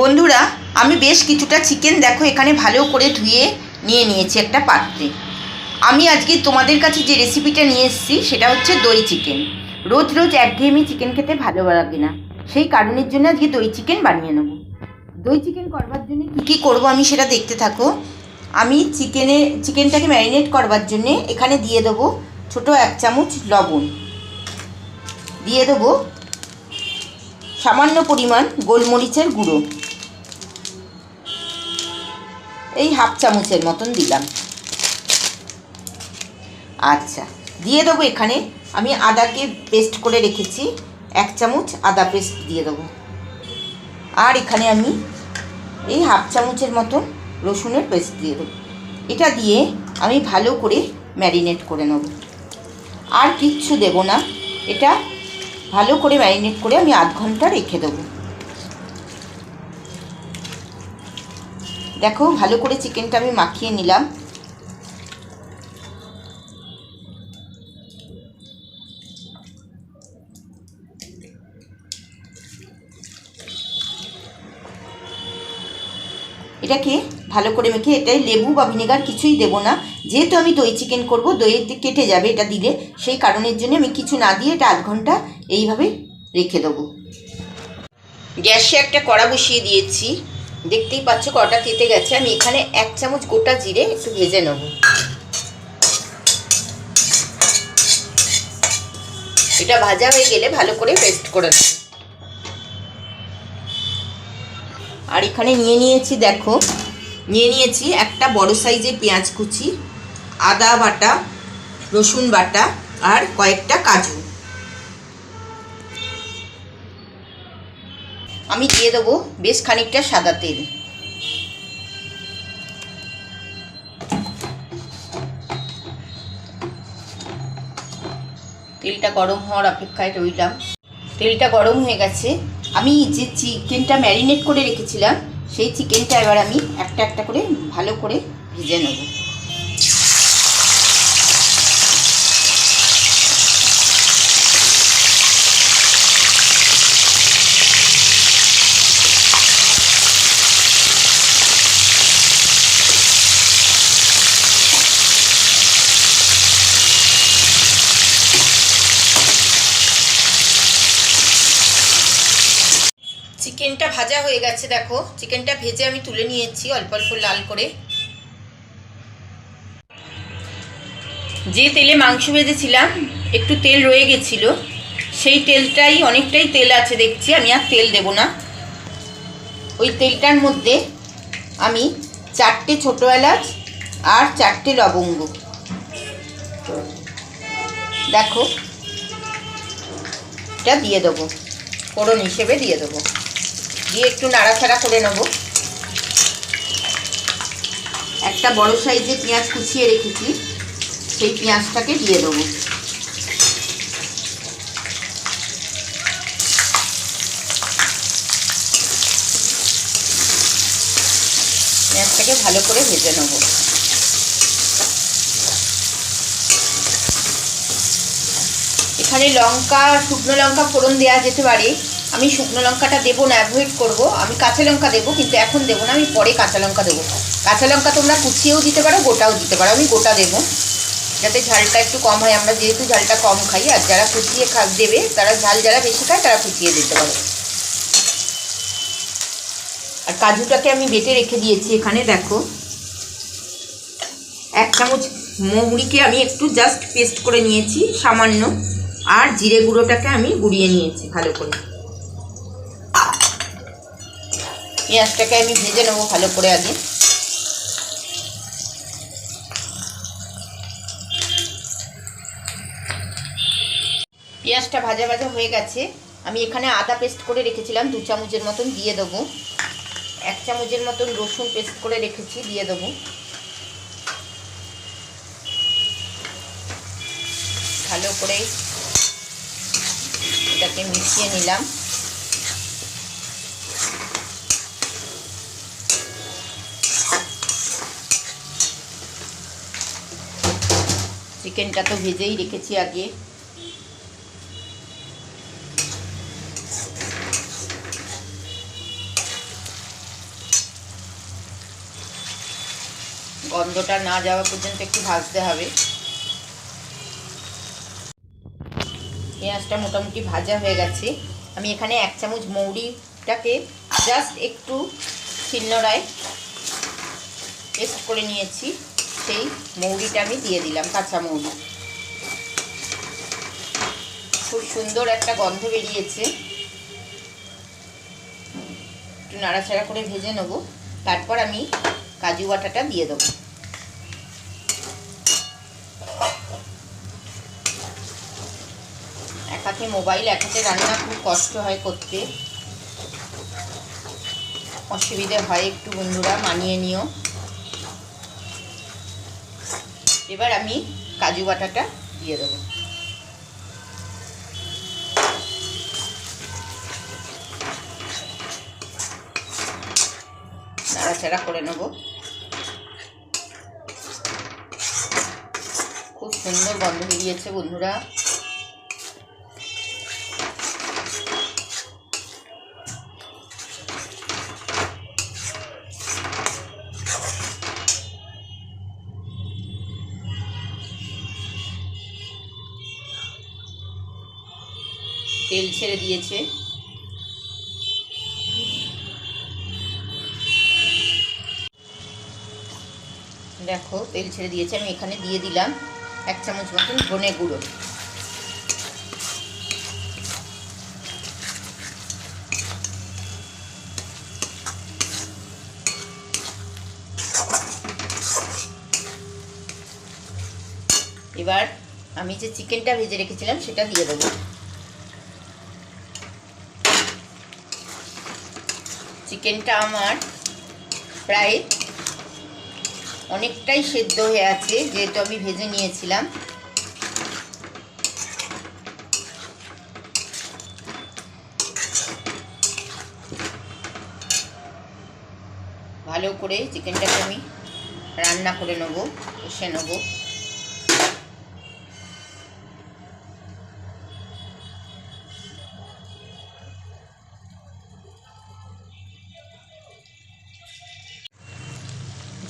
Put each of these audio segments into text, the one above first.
বন্ধুরা, আমি বেশ কিছুটা চিকেন দেখো এখানে ভালো করে ধুয়ে নিয়ে নিয়েছি একটা পাত্রে। আমি আজকে তোমাদের কাছে যে রেসিপিটা নিয়ে এসেছি, সেটা হচ্ছে দই চিকেন রোজ রোজ একঘেয়েমি চিকেন খেতে ভালো লাগে না। সেই কারণের জন্য আজকে দই চিকেন বানিয়ে নেব। দই চিকেন করবার জন্য কী কী করব আমি সেটা দেখতে থাকো। আমি চিকেনে চিকেনটাকে ম্যারিনেট করবার জন্যে এখানে দিয়ে দেবো ছোট এক চামচ লবণ। দিয়ে দেবো সামান্য পরিমাণ গোলমরিচের গুঁড়ো। এই হাফ চামচের মতন দিলাম। আচ্ছা দিয়ে দেবো এখানে। আমি আদাকে পেস্ট করে রেখেছি। এক চামচ আদা পেস্ট দিয়ে দেবো। আর এখানে আমি এই হাফ চামচের মতন রসুনের পেস্ট দিয়ে দেবো। এটা দিয়ে আমি ভালো করে ম্যারিনেট করে নেব। আর কিচ্ছু দেব না। এটা ভালো করে ম্যারিনেট করে আমি আধ ঘণ্টা রেখে দেবো। দেখো, ভালো করে চিকেনটা আমি মাখিয়ে নিলাম। এটাকে ভালো করে মেখে এটাই লেবু বা ভিনেগার কিছুই দেবো না। যেহেতু আমি দই চিকেন করব দইতে কেটে যাবে এটা দিলে। সেই কারণের জন্য আমি কিছু না দিয়ে এটা আধ ঘণ্টা এইভাবে রেখে দেবো। গ্যাসে একটা কড়া বসিয়ে দিয়েছি। দেখতেই পাচ্ছ কটা তেতে গেছে। আমি এখানে এক চামচ গোটা জিরে একটু ভেজে নেব। এটা ভাজা হয়ে গেলে ভালো করে পেস্ট করে নেব। আর এখানে নিয়ে নিয়েছি, দেখো, নিয়ে নিয়েছি একটা বড় সাইজের পেঁয়াজ কুচি, আদা বাটা, রসুন বাটা আর কয়েকটা কাজু। আমি দিয়ে দেবো বেশ খানিকটা সাদা তেল। তেলটা গরম হওয়ার অপেক্ষায় রইলাম। তেলটা গরম হয়ে গেছে। আমি যে চিকেনটা ম্যারিনেট করে রেখেছিলাম, সেই চিকেনটা এবার আমি একটা একটা করে ভালো করে ভেজে নেব। চিকেনটা ভাজা হয়ে গেছে, দেখো। চিকেনটা ভেজে আমি তুলে নিয়েছি, অল্প অল্প লাল করে। যে তেলে মাংস ভেজেছিলাম, একটু তেল রয়ে গেছিল। সেই তেলটাই অনেকটাই তেল আছে দেখছি, আমি আর তেল দেব না। ওই তেলটার মধ্যে আমি চারটে ছোটো এলাচ আর চারটে লবঙ্গ। দেখো, এটা দিয়ে দেবো। ফোড়ন হিসেবে দিয়ে দেবো। দিয়ে একটু নাড়াচাড়া করে নেব। একটা বড় সাইজে পেঁয়াজ কুচিয়ে রেখেছি, সেই পেঁয়াজটাকে দিয়ে দেবো। পেঁয়াজটাকে ভালো করে ভেজে নেব। এখানে লঙ্কা, শুকনো লঙ্কা ফোড়ন দেওয়া যেতে পারে। আমি শুকনো লঙ্কাটা দেবো না অ্যাভয়েড করব। আমি কাঁচা লঙ্কা দেবো, কিন্তু এখন দেবো না, আমি পরে কাঁচা লঙ্কা দেবো। কাঁচা লঙ্কা তোমরা কুচিয়েও দিতে পারো, গোটাও দিতে পারো, আমি গোটা দেবো। যাতে ঝালটা একটু কম হয়, আমরা যেহেতু ঝালটা কম খাই, আর যারা কুচিয়ে খা, দেবে, তারা ঝাল যারা বেশি খায়, তারা কুচিয়ে দিতে পারো। আর কাজুটাকে আমি বেটে রেখে দিয়েছি এখানে, দেখো। এক চামচ মৌরিকে আমি একটু জাস্ট পেস্ট করে নিয়েছি, সামান্য। আর জিরে গুঁড়োটাকে আমি গুঁড়িয়ে নিয়েছি, ভালো করে। পেঁয়াজটাকে আমি ভেজে নেব ভালো করে আগে। পেঁয়াজটা ভাজা ভাজা হয়ে গেছে। আমি এখানে আদা পেস্ট করে রেখেছিলাম, দু চামচের মতন দিয়ে দেবো। এক চামচের মতন রসুন পেস্ট করে রেখেছি, দিয়ে দেবো। ভালো করে এটাকে মিশিয়ে নিলাম। চিকেনটা তো ভেজেই রেখেছি আগে। গন্ধটা না যাওয়া পর্যন্ত একটু ভাজতে হবে। পেঁয়াজটা মোটামুটি ভাজা হয়ে গেছে। আমি এখানে এক চামচ মৌরিটাকে জাস্ট একটু ছিন্নরায় পেস্ট করে নিয়েছি। সেই মৌরিটা আমি দিয়ে দিলাম, কাঁচা মৌরি। খুব সুন্দর একটা গন্ধ বেরিয়েছে। একটু নাড়াচাড়া করে ভেজে নেব, তারপর আমি কাজু বাটাটা দিয়ে দেবো। এক হাতে মোবাইল, এক হাতে রান্না, খুব কষ্ট হয় করতে। অসুবিধে হয় একটু বন্ধুরা, মানিয়ে নিও। এবার আমি কাজু বাটাটা দিয়ে দেবো। নাড়াচাড়া করে নেব। খুব সুন্দর গন্ধ বেরিয়েছে বন্ধুরা। তেল ছেড়ে দিয়েছে। দেখো, তেল ছেড়ে দিয়েছে, আমি এখানে দিয়ে দিলাম এক চামচ মতন ধনে গুঁড়ো। এবার আমি যে চিকেনটা ভেজে রেখেছিলাম, সেটা দিয়ে দেবো। চিকেনটা আমার প্রায় অনেকটাই সেদ্ধ হয়ে আছে, যেহেতু আমি ভেজে নিয়েছিলাম। ভালো করে চিকেনটাকে আমি রান্না করে নেব, কষে নেব।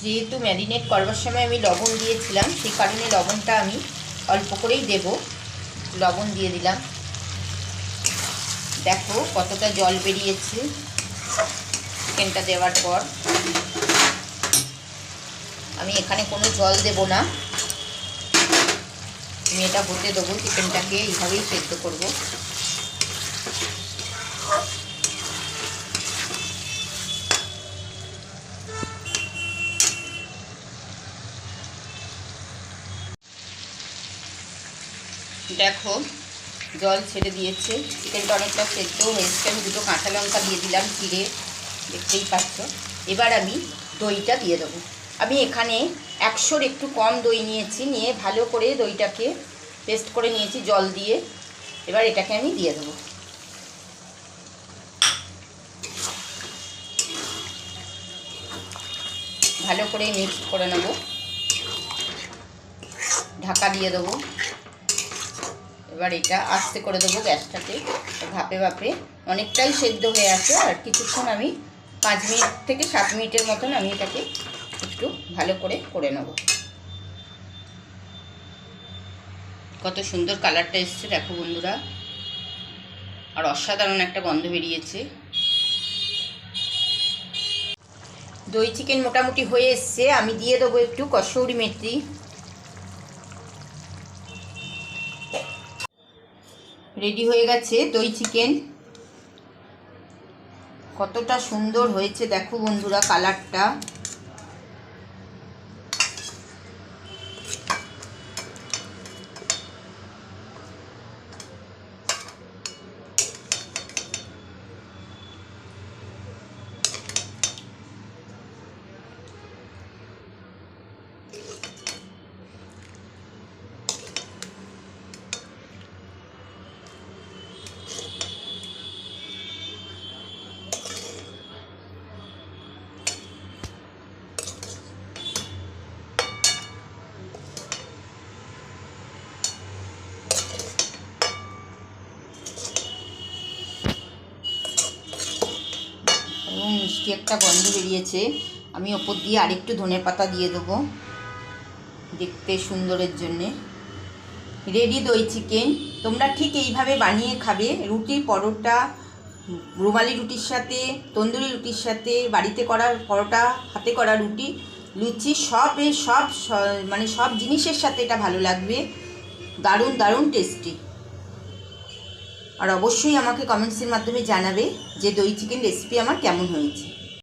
যেহেতু ম্যারিনেট করবার সময় আমি লবণ দিয়েছিলাম, সেই কারণে লবণটা আমি অল্প করেই দেব। লবণ দিয়ে দিলাম। দেখো কতটা জল বেরিয়েছে চিকেনটা দেওয়ার পর। আমি এখানে কোনো জল দেব না। আমি এটা হতে দেবো চিকেনটাকে এইভাবেই সেদ্ধ করব। দেখো, জল ছেড়ে দিয়েছে। চিকেনটা অনেকটা সেদ্ধ হয়েছে। আমি দুটো কাঁচা লঙ্কা দিয়ে দিলাম চিড়ে, দেখতেই পাচ্ছ। এবার আমি দইটা দিয়ে দেবো। আমি এখানে একশোর একটু কম দই নিয়েছি, নিয়ে ভালো করে দইটাকে পেস্ট করে নিয়েছি জল দিয়ে। এবার এটাকে আমি দিয়ে দেবো। ভালো করে মিক্স করে নেব। ঢাকা দিয়ে দেবো। এবার এটা আস্তে করে দেবো গ্যাসটাকে ভাপে ভাপে অনেকটাই সেদ্ধ হয়ে আছে আর কিছুক্ষণ আমি পাঁচ মিনিট থেকে সাত মিনিটের মতন আমি এটাকে একটু ভালো করে করে নেব। কত সুন্দর কালারটা এসছে, দেখো বন্ধুরা। আর অসাধারণ একটা গন্ধ বেরিয়েছে। দই চিকেন মোটামুটি হয়ে এসছে। আমি দিয়ে দেবো একটু কসৌরি মেথি। রেডি হয়ে গেছে দই চিকেন কতটা সুন্দর হয়েছে দেখো বন্ধুরা কালারটা মিষ্টি একটা গন্ধ বেরিয়েছে, আমি ওপর দিয়ে আরেকটু ধনে পাতা দিয়ে দেবো দেখতে সুন্দরের জন্যে। রেডি দই চিকেন তোমরা ঠিক এইভাবে বানিয়ে খাবে, রুটি, পরোটা, রুমালি রুটির সাথে, তন্দুরি রুটির সাথে, বাড়িতে করা পরোটা, হাতে করা রুটি, লুচি, সবে সব মানে সব জিনিসের সাথে এটা ভালো লাগবে। দারুণ দারুণ টেস্টি আর অবশ্যই আমাকে কমেন্টসের মাধ্যমে জানাবে যে দই চিকেন রেসিপি আমার কেমন হয়েছে।